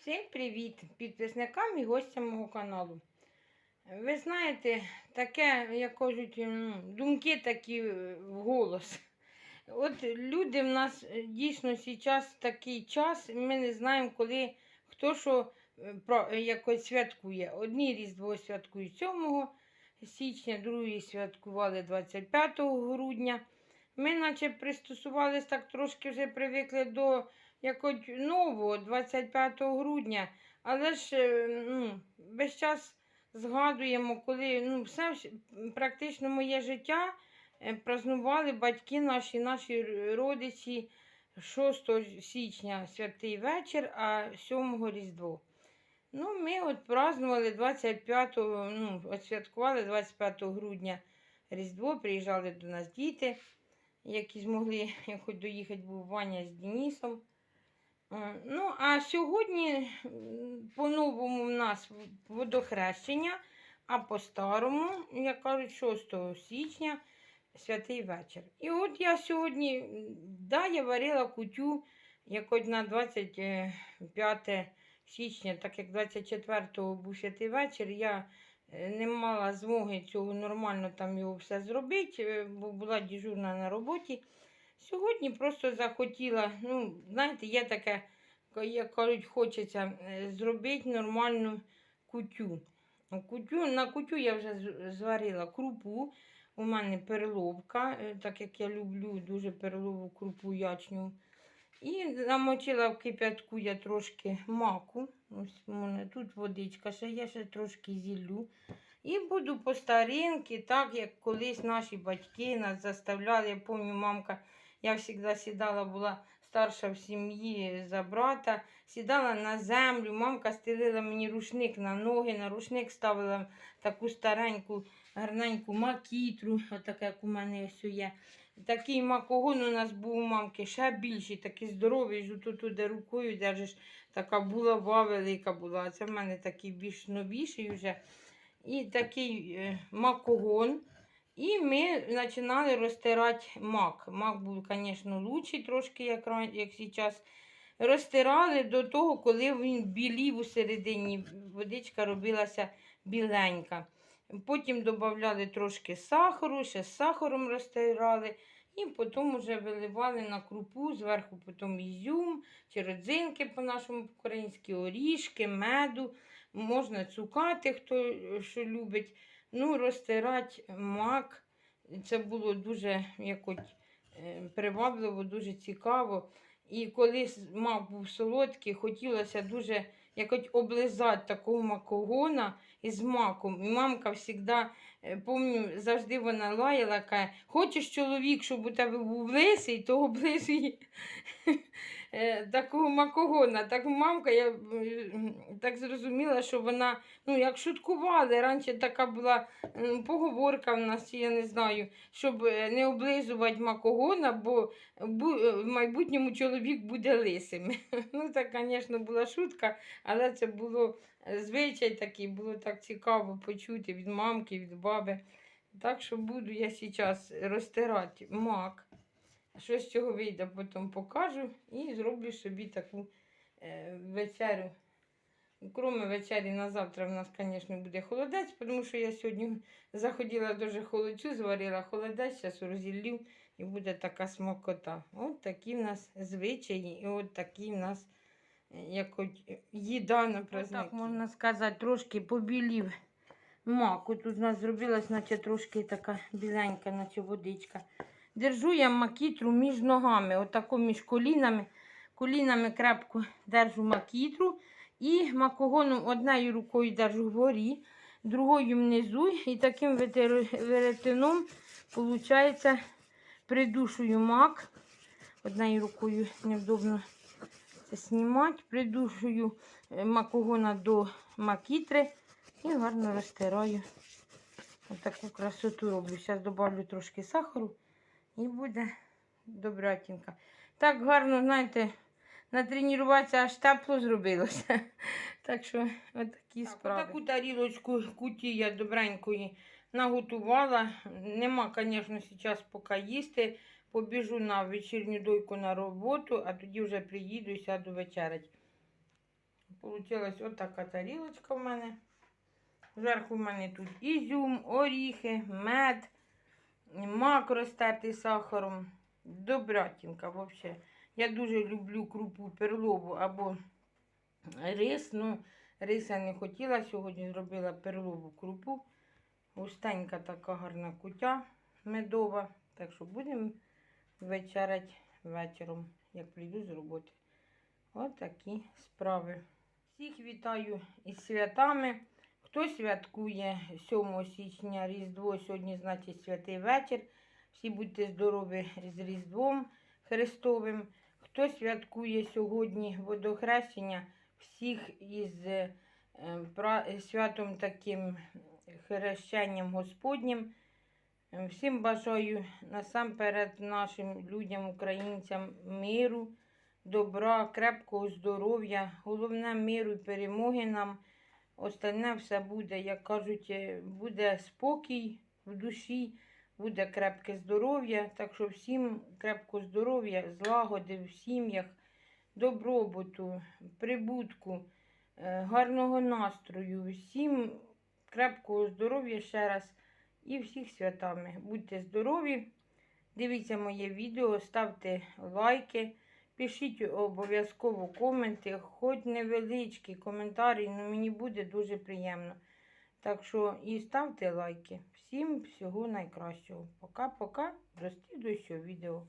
Всім привіт підписникам і гостям мого каналу. Ви знаєте, таке, як кажуть, думки такі е, в голос. От люди в нас е, дійсно зараз такий час, ми не знаємо, коли хто що е, якось святкує. Одні Різдво святкують 7 січня, другі святкували 25 грудня. Ми наче пристосувалися так трошки вже привикли до якось нового 25 грудня, але ж е, ну, весь час згадуємо, коли ну, все практично моє життя е, празнували батьки наші, наші родичі 6 січня святий вечір, а 7 Різдво. Ну, ми от празднували 25, ну, от святкували 25 грудня Різдво, приїжджали до нас діти, які змогли хоч доїхати, був Ваня з Денисом. Е, Ну, а сьогодні по-новому в нас водохрещення, а по-старому, як кажуть, 6 січня святий вечір. І от я сьогодні, да, я варила кутю якось на 25 січня, так як 24-го був святий вечір, я е, не мала змоги цього нормально там його все зробити, е, бо була дежурна на роботі. Сьогодні просто захотіла, ну, знаєте, є таке, як кажуть, хочеться е, зробити нормальну кутю. кутю. На кутю я вже зварила крупу. У мене перловка, е, так як я люблю дуже перлову крупу ячню. І намочила в кип'ятку я трошки маку. Ось у мене тут водичка, ще я ще трошки зіллю. І буду по старинки, так як колись наші батьки нас заставляли. Я пам'ятаю, мамка, я завжди сідала, була старша в сім'ї за брата, сідала на землю, мамка стелила мені рушник на ноги, на рушник ставила таку стареньку, гарненьку макітру, отака, як у мене ось є. Такий макогон у нас був у мамки, ще більший, такий здоровий, ж тут де рукою держиш, така булава велика була. Це в мене такий більш новіший вже. І такий е, макогон. І ми починали розтирати мак. Мак був, звісно, лучший трошки, як, ран- як зараз. Розтирали до того, коли він білів у середині, водичка робилася біленька. Потім додавали трошки сахару, ще з сахаром розтирали. І потім вже виливали на крупу, зверху потім ізюм, чи родзинки по-нашому українськи, орішки, меду. Можна цукати, хто що любить. Ну, розтирати мак. Це було дуже якось е, привабливо, дуже цікаво. І коли мак був солодкий, хотілося дуже якось облизати такого макогона із маком. І мамка завжди, пам'ятаю, завжди вона лаяла, каже, хочеш чоловік, щоб у тебе був лисий, то облизуй е, такого макогона. Так мамка, я е, так зрозуміла, що вона, ну, як шуткували, раніше така була поговорка в нас, я не знаю, щоб е, не облизувати макогона, бо е, в майбутньому чоловік буде лисим. Ну, так, звісно, була шутка, але це було е, звичай такий, було так цікаво почути від мамки, від баби. Так що буду я зараз розтирати мак. Що з цього вийде, потім покажу і зроблю собі таку е, вечерю. Кроме вечері на завтра в нас, звісно, буде холодець, тому що я сьогодні заходила дуже холодцю, зварила холодець, зараз розіллю і буде така смакота. От такі в нас звичаї, і от такі в нас як от їда на праздники. Так можна сказати, трошки побілів мак. Тут у нас зробилась, наче трошки така біленька, наче водичка. Держу я макітру між ногами, отако між колінами. Колінами крепко держу макітру. І макогоном однією рукою держу вгорі, другою внизу. І таким веретеном, виходить, придушую мак. Однією рукою невдобно це знімати. Придушую е, макогона до макітри і гарно розтираю. Отаку красоту роблю. Зараз додавлю трошки сахару і буде добратінка. Так гарно, знаєте, натренуватися аж тепло зробилося. Так що отакі справи. Таку тарілочку куті я добренької наготувала. Нема, звісно, зараз поки їсти. Побіжу на вечірню дойку на роботу, а тоді вже приїду і сяду вечерять. Получилась отака тарілочка в мене. Зверху в мене тут ізюм, оріхи, мед, мак розтертий сахаром. Добратінка взагалі. Я дуже люблю крупу перлову або рис. Ну, риса не хотіла сьогодні, зробила перлову крупу. Густенька така гарна кутя медова. Так що будемо вечерять вечором, як прийду з роботи. От такі справи. Всіх вітаю із святами. Хто святкує 7 січня Різдво, сьогодні, значить, святий вечір. Всі будьте здорові з Різдвом Христовим. Хто святкує сьогодні водохрещення, всіх із е, святом таким хрещенням Господнім. Всім бажаю насамперед нашим людям, українцям миру, добра, крепкого здоров'я, головне миру і перемоги нам. Остальне все буде, як кажуть, е, буде спокій в душі, буде крепке здоров'я. Так що всім крепкого здоров'я, злагоди в сім'ях, добробуту, прибутку, е, гарного настрою, всім крепкого здоров'я ще раз і всіх святами. Будьте здорові! Дивіться моє відео, ставте лайки, пишіть обов'язково коменти, хоч невеличкі коментарі, але мені буде дуже приємно. Так що і ставте лайки. Всім всього найкращого. Пока-пока. До слідуючого відео.